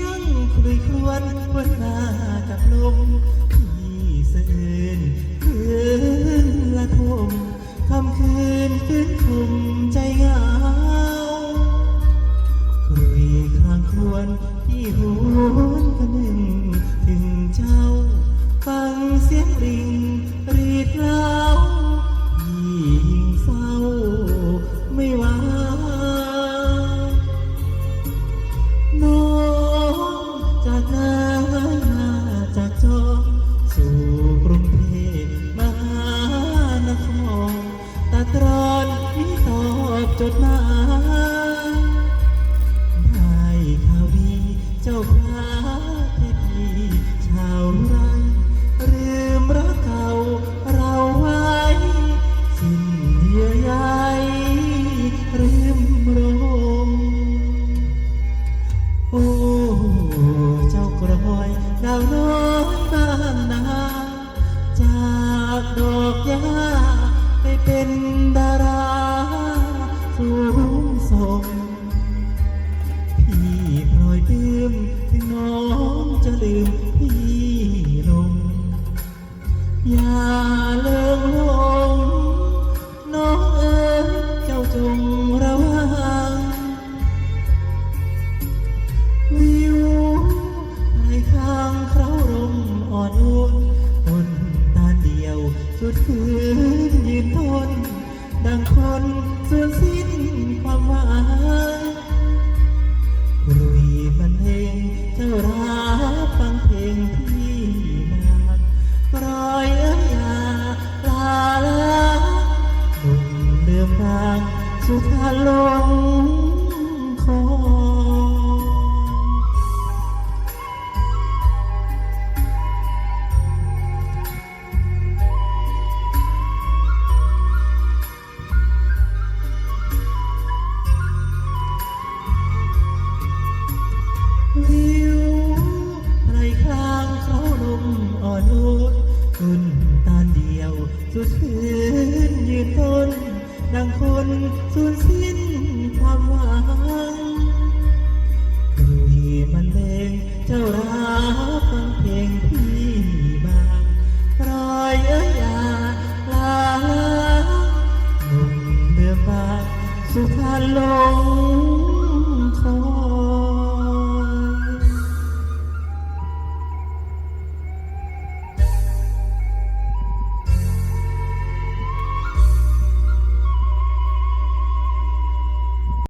ยงคุยครวนควนลากับลมที่เสะอื้นคืนละทมคำคืนคืนคุมใจเหงาคุยครางควนที่หุนกันหนึ่ง จดหมายได้ข่าวดีเจ้าพระเทพีชาวไรลืมรักเก่าเราไว้ สิ้นเยื่อใยลืมรงโอ้เจ้ากรอยดาวน้อยบ้านนาจากดอกหญ้าไปเป็น งพี่พลอยปลื้มถึงน้องจะลืมพี่ลง อย่าเลิงลงน้องเอ๋ยเจ้าจงระวังวิวปลายข้างเขารมอ่อนอุ่นคนตาเดียวสุดฝืนยืนทนดังคนสูญสิ้น ความหมายกรุยบันเลงเจ้าราฟังเพลงพี่มาปล่อยเอ้ยอยาลาลาหนุ่มเดิมทางสุดาลงคอ นคุณตาเดียวสุดคืนยืนต้น ดังคนสูญสิ้นความหวังกรุยมันเลงเจ้ารับฟังเพลงพี่บางรอยเอ้ยอย่าลาหนุ่มเดือบาสุพรรณล